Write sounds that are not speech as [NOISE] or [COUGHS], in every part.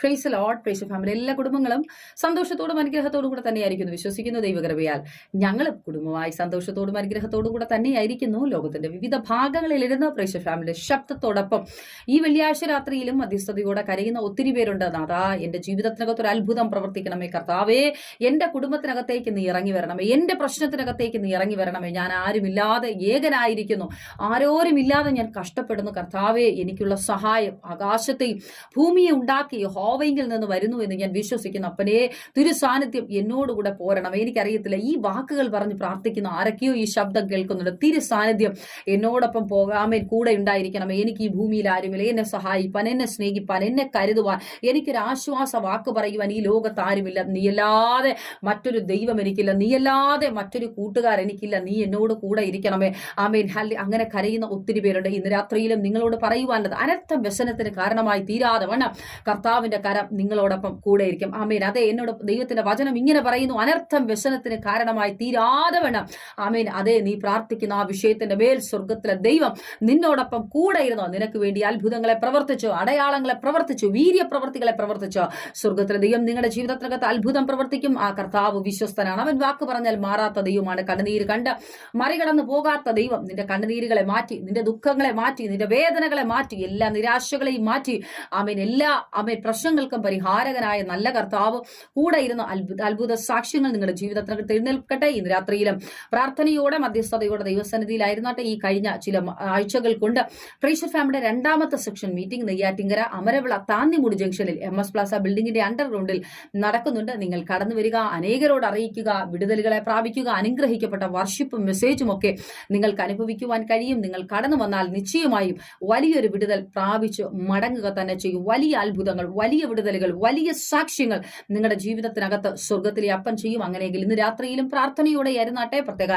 Phrase load price family എല്ലാ കുടുംബങ്ങളും സന്തോഷത്തോടും അനുഗ്രഹത്തോടും കൂടെ തന്നെയായിരിക്കുന്നു. വിശ്വസിക്കുന്നു ദൈവകൃപയാൽ ഞങ്ങൾ കുടുംബമായി സന്തോഷത്തോടും അനുഗ്രഹത്തോടും കൂടെ തന്നെയായിരിക്കുന്നു. ലോകത്തിന്റെ വിവിധ ഭാഗങ്ങളിൽ ഇരുന്ന് പ്രൈസ് ഫാമിലി ശബ്ദത്തോടൊപ്പം ഈ വെള്ളിയാഴ്ച രാത്രിയിലും മധ്യസ്ഥതയോടെ കരയുന്ന ഒത്തിരി പേരുണ്ട്. നാഥാ എന്റെ ജീവിതത്തിനകത്ത് ഒരു അത്ഭുതം പ്രവർത്തിക്കണമേ കർത്താവേ. എന്റെ കുടുംബത്തിനകത്തേക്ക് നീ ഇറങ്ങി വരണമേ. എന്റെ പ്രശ്നത്തിനകത്തേക്ക് നീ ഇറങ്ങി വരണമേ. ഞാൻ ആരുമില്ലാതെ ഏകനായിരിക്കുന്നു. ആരോരുമില്ലാതെ ഞാൻ കഷ്ടപ്പെടുന്നു കർത്താവേ. എനിക്കുള്ള സഹായം ആകാശത്തെയും ഭൂമിയെ ഉണ്ടാക്കി ഹോവയെങ്കിൽ നിന്ന് വരുന്നു എന്ന് ഞാൻ വിശ്വസിക്കുന്നു. അപ്പനേ തിരുസാന്നിധ്യം എന്നോടുകൂടെ പോരണം. എനിക്കറിയത്തില്ല ഈ വാക്കുകൾ പറഞ്ഞ് പ്രാർത്ഥിക്കുന്ന. ആരൊക്കെയോ ഈ ശബ്ദം കേൾക്കുന്നുണ്ട്. തിരുസാന്നിധ്യം എന്നോടൊപ്പം പോകാമേ കൂടെ ഉണ്ടായിരിക്കണം. എനിക്ക് ഈ ഭൂമിയിൽ ആരുമില്ല. എന്നെ സഹായിപ്പാൻ എന്നെ സ്നേഹിപ്പാൻ എന്നെ കരുതുവാൻ എനിക്കൊരു ആശ്വാസ വാക്ക് പറയുവാൻ ഈ ലോകത്ത് ആരുമില്ല. നീയല്ലാതെ മറ്റൊരു ദൈവം എനിക്കില്ല. നീയല്ലാതെ മറ്റൊരു കൂട്ടുകാർ എനിക്കില്ല. നീ എന്നോട് കൂടെ ഇരിക്കണമേ. ആമേൻ. ഹല്ലി അങ്ങനെ കരയുന്ന ഒത്തിരി പേരുണ്ട്. ഇന്ന് രാത്രിയിലും നിങ്ങളോട് പറയുവാനുള്ളത് അനർത്ഥം വ്യസനത്തിന് കാരണമായി തീരാതെ വണ്ണം. കർത്താവിന്റെ കരം നിങ്ങളോടൊപ്പം കൂടെ ഇരിക്കും ആമേൻ. അതെ എന്നോട് ദൈവത്തിന്റെ വചനം ഇങ്ങനെ പറയുന്നു. അനർത്ഥം വ്യസനത്തിന് കാരണമായി തീരാതെ വേണം. ആമേൻ. അതെ നീ പ്രാർത്ഥിക്കുന്ന ആ വിഷയത്തിന്റെ മേൽ സ്വർഗത്തിലെ ദൈവം നിന്നോടൊപ്പം കൂടെ ഇരുന്നോ നിനക്ക് വേണ്ടി അത്ഭുതങ്ങളെ പ്രവർത്തിച്ചു? അടയാളങ്ങളെ പ്രവർത്തിച്ചു? വീര്യ പ്രവർത്തികളെ പ്രവർത്തിച്ചു? സ്വർഗത്തിലെ ദൈവം നിങ്ങളുടെ ജീവിതത്തിനകത്ത് അത്ഭുതം പ്രവർത്തിക്കും. ആ കർത്താവ് വിശ്വസ്തനാണ്. അവൻ വാക്ക് പറഞ്ഞാൽ മാറാത്ത ദൈവമാണ്. കണ്ണുനീര് കണ്ട് മറികടന്നു പോകാത്ത ദൈവം നിന്റെ കണ്ണുനീരുകളെ മാറ്റി നിന്റെ ദുഃഖങ്ങളെ മാറ്റി നിന്റെ വേദനകളെ മാറ്റി എല്ലാ നിരാശകളെയും മാറ്റി. ആമേൻ. എല്ലാ ആമേൻ പ്രശ്നങ്ങൾക്കും പരിഹാരകനായ നല്ല കർത്താവ് കൂടെ ഇരുന്ന് അത്ഭുത സാക്ഷ്യങ്ങൾ നിങ്ങളുടെ ജീവിതത്തിനകത്ത് എഴുന്നേൽക്കട്ടെ ഇന്ന് രാത്രിയിലും പ്രാർത്ഥനയോടെ മധ്യസ്ഥതയോടെ ദൈവസന്നിധിയിലായിരുന്നാട്ടെ ഈ കഴിഞ്ഞ ചില ആഴ്ചകൾ കൊണ്ട് പ്രീഷർ ഫാമിലിയുടെ രണ്ടാമത്തെ സെക്ഷൻ മീറ്റിംഗ് നെയ്യാറ്റിങ്കര അമരവിള താന്നിമുടി ജംഗ്ഷനിൽ എം എസ് പ്ലാസ ബിൽഡിംഗിന്റെ അണ്ടർഗ്രൗണ്ടിൽ നടക്കുന്നുണ്ട്. നിങ്ങൾ കടന്നു വരിക അനേകരോട് അറിയിക്കുക വിടുതലുകളെ പ്രാപിക്കുക അനുഗ്രഹിക്കപ്പെട്ട വർഷിപ്പും മെസ്സേജും ഒക്കെ നിങ്ങൾക്ക് അനുഭവിക്കുവാൻ കഴിയും. നിങ്ങൾ കടന്നു വന്നാൽ നിശ്ചയമായും വലിയൊരു വിടുതൽ പ്രാപിച്ച് മടങ്ങുക തന്നെ ചെയ്യും. വലിയ അത്ഭുതങ്ങൾ വലിയ വിടുതലുകൾ വലിയ സാക്ഷ്യങ്ങൾ നിങ്ങളുടെ ജീവിതത്തിനകത്ത് സ്വർഗത്തിലെ അപ്പൻ ചെയ്യും. അങ്ങനെയെങ്കിൽ ഇന്ന് രാത്രിയിലും പ്രാർത്ഥനയോടെ ആയിരുന്നാട്ടെ പ്രത്യേക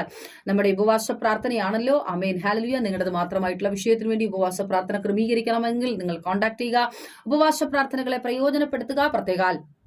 നമ്മുടെ ഉപവാസ പ്രാർത്ഥനയാണല്ലോ. അമേൻ ഹാലലിയ നിങ്ങളുടെ മാത്രമായിട്ടുള്ള വിഷയത്തിന് വേണ്ടി ഉപവാസ പ്രാർത്ഥന ക്രമീകരിക്കണമെങ്കിൽ നിങ്ങൾ കോൺടാക്ട് ചെയ്യുക. ഉപവാസ പ്രാർത്ഥനകളെ പ്രയോജനപ്പെടുത്തുക. പ്രത്യേകാൽ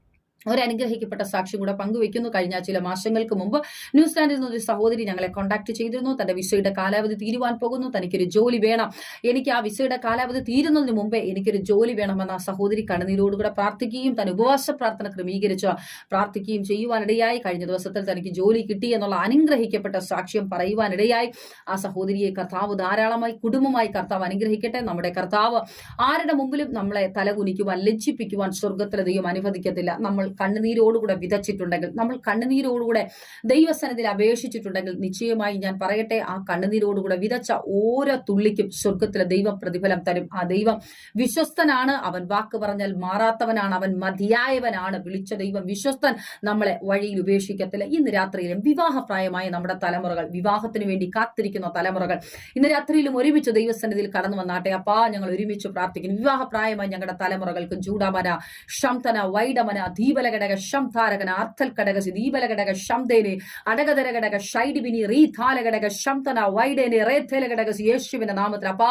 ഒരു അനുഗ്രഹിക്കപ്പെട്ട സാക്ഷ്യം കൂടെ പങ്കുവെക്കുന്നു. കഴിഞ്ഞ ചില മാസങ്ങൾക്ക് മുമ്പ് ന്യൂസിലാൻഡിൽ നിന്ന് ഒരു സഹോദരി ഞങ്ങളെ കോൺടാക്ട് ചെയ്തിരുന്നു. തന്റെ വിസയുടെ കാലാവധി തീരുവാൻ പോകുന്നു. തനിക്കൊരു ജോലി വേണം. എനിക്ക് ആ വിസയുടെ കാലാവധി തീരുന്നതിന് മുമ്പേ എനിക്കൊരു ജോലി വേണമെന്ന് ആ സഹോദരി കണ്ണുനീരോടുകൂടെ പ്രാർത്ഥിക്കുകയും തന്നെ ഉപവാസ പ്രാർത്ഥന ക്രമീകരിച്ച് പ്രാർത്ഥിക്കുകയും ചെയ്യുവാനിടയായി. കഴിഞ്ഞ ദിവസത്തിൽ തനിക്ക് ജോലി കിട്ടി എന്നുള്ള അനുഗ്രഹിക്കപ്പെട്ട സാക്ഷ്യം പറയുവാനിടയായി. ആ സഹോദരിയെ കർത്താവ് ധാരാളമായി കുടുംബമായി കർത്താവ് അനുഗ്രഹിക്കട്ടെ. നമ്മുടെ കർത്താവ് ആരുടെ മുമ്പിലും നമ്മളെ തലകുനിക്കുവാൻ ലജ്ജിപ്പിക്കുവാൻ സ്വർഗത്തിലെ ദൈവം അനുവദിക്കത്തില്ല. നമ്മൾ കണ്ണുനീരോടുകൂടെ വിതച്ചിട്ടുണ്ടെങ്കിൽ നമ്മൾ കണ്ണുനീരോടുകൂടെ ദൈവസനത്തിൽ അപേക്ഷിച്ചിട്ടുണ്ടെങ്കിൽ നിശ്ചയമായി ഞാൻ പറയട്ടെ ആ കണ്ണുനീരോടുകൂടെ വിതച്ച ഓരോ തുള്ളിക്കും സ്വർഗത്തിലെ ദൈവം പ്രതിഫലം തരും. ആ ദൈവം വിശ്വസ്തനാണ്. അവൻ വാക്ക് പറഞ്ഞാൽ മാറാത്തവനാണ്. അവൻ മതിയായവനാണ്. വിളിച്ച ദൈവം വിശ്വസ്തൻ നമ്മളെ വഴിയിൽ ഉപേക്ഷിക്കത്തില്ല. ഇന്ന് രാത്രിയിലും വിവാഹപ്രായമായ നമ്മുടെ തലമുറകൾ വിവാഹത്തിന് വേണ്ടി കാത്തിരിക്കുന്ന തലമുറകൾ ഇന്ന് രാത്രിയിലും ഒരുമിച്ച് ദൈവസന്നിധിയിൽ കടന്നു വന്നാട്ടെ. അപ്പാ ഞങ്ങൾ ഒരുമിച്ച് പ്രാർത്ഥിക്കുന്നു. വിവാഹപ്രായമായി ഞങ്ങളുടെ തലമുറകൾക്ക് ജൂഡമന ഷംതന വൈഡമന ദീപലഘടക താരകന അർത്ഥൽ ഘടക ദീപലഘടക ശംതേനെ അടകതരഘടക ഷൈഡിബിനി റീഥാലഘടക ശംതന വൈഡേനെ റേഥേലഘടക യേശുവിന്റെ നാമത്തിൽ. അപ്പാ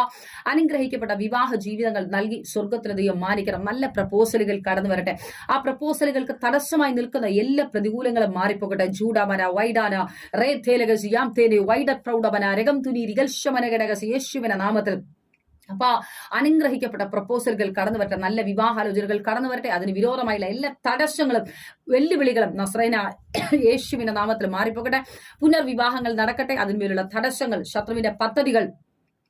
അനുഗ്രഹിക്കപ്പെട്ട വിവാഹ ജീവിതങ്ങൾ നൽകി സ്വർഗത്തിന് ദൈവം മാനിക്കണം. നല്ല പ്രപ്പോസലുകൾ കടന്നു വരട്ടെ. ആ പ്രപ്പോസലുകൾക്ക് തടസ്സമായി നിൽക്കുന്ന എല്ലാ പ്രതികൂലങ്ങളും മാറിപ്പോകട്ടെ. ജൂഡാമന വൈഡാന റേഥേലകസ് യാം തേനെ വൈഡ പ്രൗഢമന രകം തുനി റികൽശമന ഘടകസി യേശുവിന്റെ നാമത്തിൽ. അപ്പൊ അനുഗ്രഹിക്കപ്പെട്ട പ്രപ്പോസലുകൾ കടന്നു വരട്ടെ നല്ല വിവാഹാലോചനകൾ കടന്നു വരട്ടെ അതിന് വിരോധമായുള്ള എല്ലാ തടസ്സങ്ങളും വെല്ലുവിളികളും നസ്രൈന യേശുവിന്റെ നാമത്തിൽ മാറിപ്പോകട്ടെ പുനർവിവാഹങ്ങൾ നടക്കട്ടെ അതിന്മേലുള്ള തടസ്സങ്ങൾ ശത്രുവിന്റെ പദ്ധതികൾ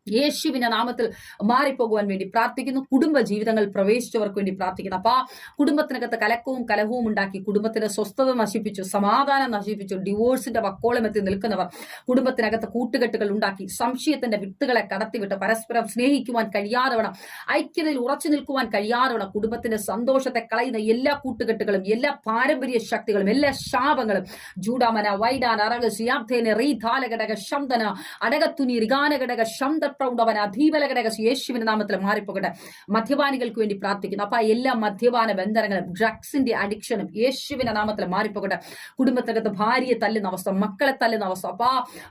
യേശുവിന്റെ നാമത്തിൽ മാറിപ്പോകുവാൻ വേണ്ടി പ്രാർത്ഥിക്കുന്നു. കുടുംബ ജീവിതങ്ങൾ പ്രവേശിച്ചവർക്ക് വേണ്ടി പ്രാർത്ഥിക്കുന്നു. അപ്പൊ കുടുംബത്തിനകത്ത് കലക്കവും കലഹവും ഉണ്ടാക്കി കുടുംബത്തിന്റെ സ്വസ്ഥത നശിപ്പിച്ചു സമാധാനം നശിപ്പിച്ചു ഡിവോഴ്സിന്റെ വക്കോളം എത്തി നിൽക്കുന്നവർ കുടുംബത്തിനകത്ത് കൂട്ടുകെട്ടുകൾ ഉണ്ടാക്കി സംശയത്തിന്റെ വിത്തുകളെ കടത്തിവിട്ട് പരസ്പരം സ്നേഹിക്കുവാൻ കഴിയാതെ വേണം ഐക്യതയിൽ ഉറച്ചു നിൽക്കുവാൻ കഴിയാതെ വേണം കുടുംബത്തിന്റെ സന്തോഷത്തെ കളയുന്ന എല്ലാ കൂട്ടുകെട്ടുകളും എല്ലാ പാരമ്പര്യ ശക്തികളും എല്ലാ ശാപങ്ങളും ജൂഡാമന വൈഡാൻ അറക സിയാബ്ധേന റീധാലഘടക ശംദന അടകത്തുനി റിഗാനഘടക പ്രൗഢവന അധീബലഘടക യേശുവിന്റെ നാമത്തിൽ മാറിപ്പോകട്ടെ. മദ്യപാനികൾക്ക് വേണ്ടി പ്രാർത്ഥിക്കുന്നു. അപ്പൊ എല്ലാ മദ്യപാന ബന്ധനങ്ങളും ഡ്രഗ്സിന്റെ അഡിക്ഷനും യേശുവിന്റെ നാമത്തിൽ മാറിപ്പോകട്ടെ. കുടുംബത്തിനകത്ത് ഭാര്യയെ തല്ലുന്ന അവസ്ഥ മക്കളെ തല്ലുന്ന അവസ്ഥ അപ്പൊ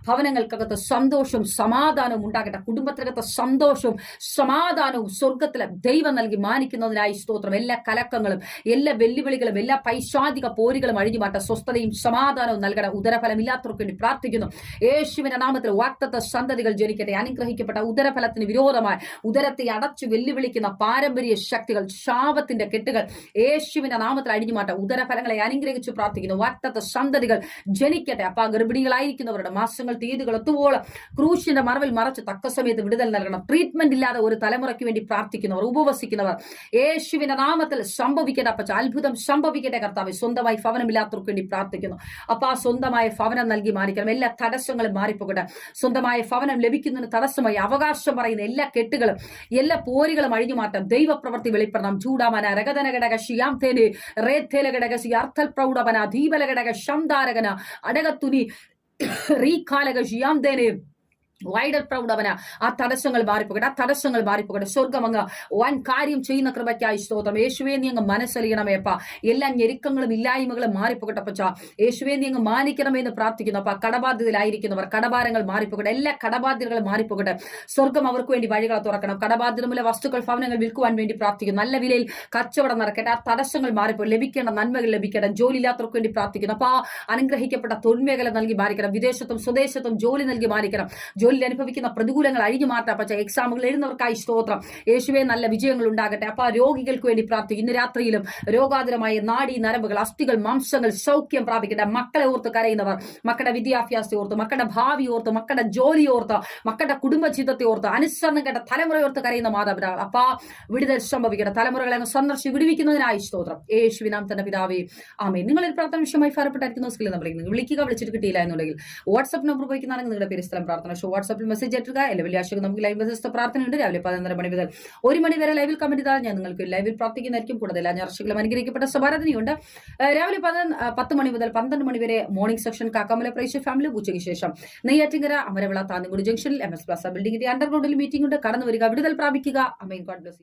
ഭവനങ്ങൾക്കകത്ത് സന്തോഷവും സമാധാനവും ഉണ്ടാകട്ടെ. കുടുംബത്തിനകത്ത് സന്തോഷവും സമാധാനവും സ്വർഗത്തിലെ ദൈവം നൽകി മാനിക്കുന്നതിനായി സ്തോത്രം. എല്ലാ കലക്കങ്ങളും എല്ലാ വെല്ലുവിളികളും എല്ലാ പൈശാചിക പോരികളും അഴിഞ്ഞു മാറ്റ. സ്വസ്ഥതയും സമാധാനവും നൽകണം ഉദരഫലമില്ലാത്തവർക്ക് വേണ്ടി പ്രാർത്ഥിക്കുന്നു. യേശുവിന്റെ നാമത്തിൽ വാക്തത്വ സന്തതികൾ ജനിക്കട്ടെ. അനുഗ്രഹിക്കപ്പെട്ട അനുഗ്രഹിക്കപ്പെട്ട ഉദരഫലത്തിന് വിരോധമായി ഉദരത്തെ അടച്ചു വെല്ലുവിളിക്കുന്ന പാരമ്പര്യ ശക്തികൾ ശാപത്തിന്റെ കെട്ടുകൾ യേശുവിന്റെ നാമത്തിൽ അഴിഞ്ഞുമാറ്റ മാറ്റാം ഉദരഫലങ്ങളെ അനുഗ്രഹിച്ചു പ്രാർത്ഥിക്കുന്നു. വട്ടത്ത സന്തതികൾ ജനിക്കട്ടെ. അപ്പ ഗർഭിണികളായിരിക്കുന്നവരുടെ മാസങ്ങൾ തീയതികൾ എത്തുവോളം ക്രൂശിന്റെ മറവിൽ മറച്ച് തക്ക സമയത്ത് വിടുതൽ നൽകണം. ട്രീറ്റ്മെന്റ് ഇല്ലാതെ ഒരു തലമുറയ്ക്ക് വേണ്ടി പ്രാർത്ഥിക്കുന്നവർ ഉപവസിക്കുന്നവർ യേശുവിന്റെ നാമത്തിൽ സംഭവിക്കട്ടെ. അപ്പച്ച അത്ഭുതം സംഭവിക്കട്ടെ കർത്താവ്. സ്വന്തമായി ഭവനമില്ലാത്തവർക്ക് വേണ്ടി പ്രാർത്ഥിക്കുന്നു. അപ്പ സ്വന്തമായ ഭവനം നൽകി മാറിക്കണം. എല്ലാ തടസ്സങ്ങളും മാറിപ്പോകട്ടെ. സ്വന്തമായ ഭവനം ലഭിക്കുന്നതിന് തടസ്സമായി അവകാശം പറയുന്ന എല്ലാ കെട്ടുകളും എല്ലാ പോരുകളും അഴിഞ്ഞു മാറ്റാം ദൈവപ്രവൃത്തി വെളിപ്പെടണം. ചൂടാമന രഗതന ഘടക ഷിയാം തേന് റേത്തേല ഘടക സി അർത്ഥൽ പ്രൗഢവന ദീപല ഘടക ശംദാരകന അടകത്തുനി [COUGHS] റീഖാലക ഷിയാം തേന്. വൈഡൽ പ്രൗഢവന. ആ തടസ്സങ്ങൾ മാറിപ്പോകട്ടെ ആ തടസ്സങ്ങൾ മാറിപ്പോകട്ടെ സ്വർഗം അങ്ങ് വൻ കാര്യം ചെയ്യുന്ന കൃപയ്ക്കായി സ്തോത്രം. യേശുവേ നീ അങ്ങ് മനസ്സറിയണമേപ്പ എല്ലാ ഞെരുക്കങ്ങളും ഇല്ലായ്മകളും മാറിപ്പോകട്ടെ പച്ച യേശുവേ നീ അങ്ങ് മാനിക്കണമെന്ന് പ്രാർത്ഥിക്കുന്നു അപ്പ. കടബാധ്യതയിലായിരിക്കുന്നവർ കടഭാരങ്ങൾ മാറിപ്പോകട്ടെ. എല്ലാ കടബാധ്യതകളും മാറിപ്പോകട്ടെ. സ്വർഗം അവർക്ക് വേണ്ടി വഴികൾ തുറക്കണം. കടബാധ്യതമുള്ള വസ്തുക്കൾ ഭവനങ്ങൾ വിൽക്കുവാൻ വേണ്ടി പ്രാർത്ഥിക്കുന്നു. നല്ല വിലയിൽ കച്ചവടം നടക്കട്ടെ. ആ തടസ്സങ്ങൾ മാറിപ്പോ ലഭിക്കേണ്ട നന്മകൾ ലഭിക്കട്ടെ. ജോലി ഇല്ലാത്തവർക്ക് വേണ്ടി പ്രാർത്ഥിക്കുന്നു അപ്പൊ. ആ അനുഗ്രഹിക്കപ്പെട്ട തൊഴിൽമേഖല നൽകി മാറിക്കണം വിദേശത്തും സ്വദേശത്തും ജോലി നൽകി മാറിക്കണം ജോലിയിൽ അനുഭവിക്കുന്ന പ്രതികൂലങ്ങൾ അഴിഞ്ഞു മാറ്റാം. പക്ഷേ എക്സാമുകൾ എഴുതുന്നവർക്കായി സ്തോത്രം. യേശുവെ നല്ല വിജയങ്ങൾ ഉണ്ടാകട്ടെ. അപ്പൊ ആ രോഗികൾക്ക് വേണ്ടി പ്രാർത്ഥിക്കും. ഇന്ന് രാത്രിയിലും രോഗാതുരമായ നാടി നരമ്പുകൾ അസ്ഥികൾ മാംസങ്ങൾ സൗഖ്യം പ്രാപിക്കട്ടെ. മക്കളെ ഓർത്ത് കരയുന്നവർ മക്കളുടെ വിദ്യാഭ്യാസത്തെ ഓർത്ത് മക്കളുടെ ഭാവി ഓർത്ത് മക്കളുടെ ജോലി ഓർത്ത് മക്കളുടെ കുടുംബജീവിതത്തെ ഓർത്ത് അനുസരണം കേട്ട തലമുറ ഓർത്ത് കരയുന്ന മാതാപിതാക്കൾ. അപ്പാ വിടുതൽ സംഭവിക്കട്ടെ. തലമുറകളെ അങ്ങ് സന്ദർശിച്ച് വിടുവിക്കുന്നതിനായി സ്തോത്രം. യേശുവിനാം തന്നെ പിതാവേ ആമേ ഒരു പ്രാർത്ഥന വിഷയമായി ഫലപ്പെട്ടായിരിക്കുന്ന സ്കിൽ നമ്മൾ വിളിക്കുക. വിളിച്ചിട്ട് കിട്ടിയില്ല എന്നുണ്ടെങ്കിൽ വാട്സ്ആപ്പ് നമ്പർ ഉപയോഗിക്കുന്നതാണെങ്കിൽ നിങ്ങളുടെ പേര് സ്ഥലം പ്രാർത്ഥന ഷോ വാട്സ്ആപ്പിൽ മെസ്സേജ് അയക്കുക. എല്ലാ വെള്ളിയാഴ്ച നമുക്ക് ലൈവ് മെസ്സേജ് പ്രാർത്ഥനയുണ്ട് രാവിലെ പതിനൊന്നര മണി മുതൽ ഒരു മണി വരെ ലൈവിൽ കമന്റ് ചെയ്താൽ ഞാൻ നിങ്ങൾക്ക് ലൈവിൽ പ്രാർത്ഥിക്കുന്നതായിരിക്കും. കൂടുതൽ ഞായറാഴ്ചകളും അനുഗ്രഹിക്കപ്പെട്ട സഭാരാധനയുണ്ട് ഏഹ് രാവിലെ പതിനൊന്ന് പത്ത് മണി മുതൽ പന്ത്രണ്ട് മണി വരെ morning section Kakkamala praise family ഉച്ചയ്ക്ക് ശേഷം നെയ്യാറ്റിങ്കര അമരവിള താന്നിക്കുടി ജംഗ്ഷനിൽ എം എസ് പ്ലാസ ബിൽഡിംഗിന്റെ അണ്ടർഗ്രൗണ്ടിൽ മീറ്റിംഗ് ഉണ്ട്. കടന്നു വരിക. വിടുതൽ പ്രാപിക്കുക. Amen God bless